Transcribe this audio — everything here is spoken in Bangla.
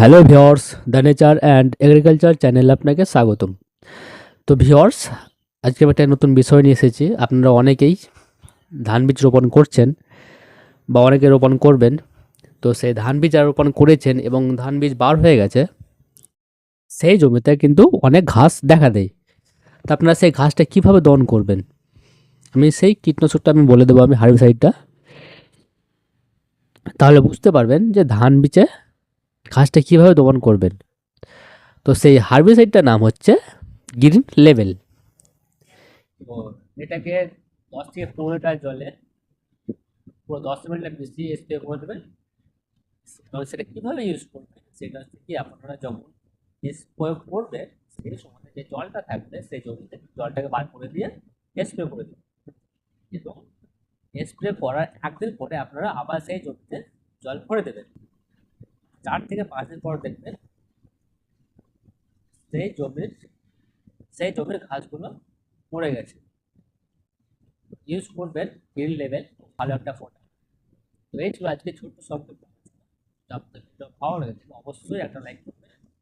Hello viewers the nature and agriculture চ্যানেলে আপনাকে স্বাগতম। তো ভিওর্স আজকে একটা নতুন বিষয় নিয়ে এসেছি। আপনারা অনেকেই ধান বীজ রোপণ করছেন বা অনেকে রোপণ করবেন। তো সেই ধান বীজ রোপণ করেছেন এবং ধান বীজ বার হয়ে গেছে, সেই জমিতে কিন্তু অনেক ঘাস দেখা দেয়। তো আপনারা সেই ঘাসটা কীভাবে দমন করবেন? আমি সেই কীটনাশকটা আমি বলে দেবো, আমি হার্বিসাইডটা। তাহলে বুঝতে পারবেন যে ধান বীজে ঘাসটা কীভাবে দমন করবেন? তো সেই হার্বিসাইডটার নাম হচ্ছে গ্রিন লেভেল এটাকে দশ থেকে পনেরো লিটার জলে পুরো দশ মিনিট বেশি স্প্রে করে দেবেন এবং সেটা কীভাবে ইউজ করবেন? সেটা হচ্ছে কি, আপনারা যখন স্প্রে করবে সেই সময় যে জলটা থাকবে, সেই জমিতে জলটাকে বার করে দিয়ে স্প্রে করে দেবেন। এবং স্প্রে করার একদিন পরে আপনারা আবার সেই জমিতে জল ভরে দেবেন। চার থেকে পাঁচ দিন পর দেখবেন সেই জমির সেই জমির ঘাসগুলো মরে গেছে। ইউজ করবেন গ্রিন লেভেল ভালো একটা ফোটা তো এই ছিল আজকে ছোট্ট শব্দ ভালো লেগেছে অবশ্যই একটা লাইক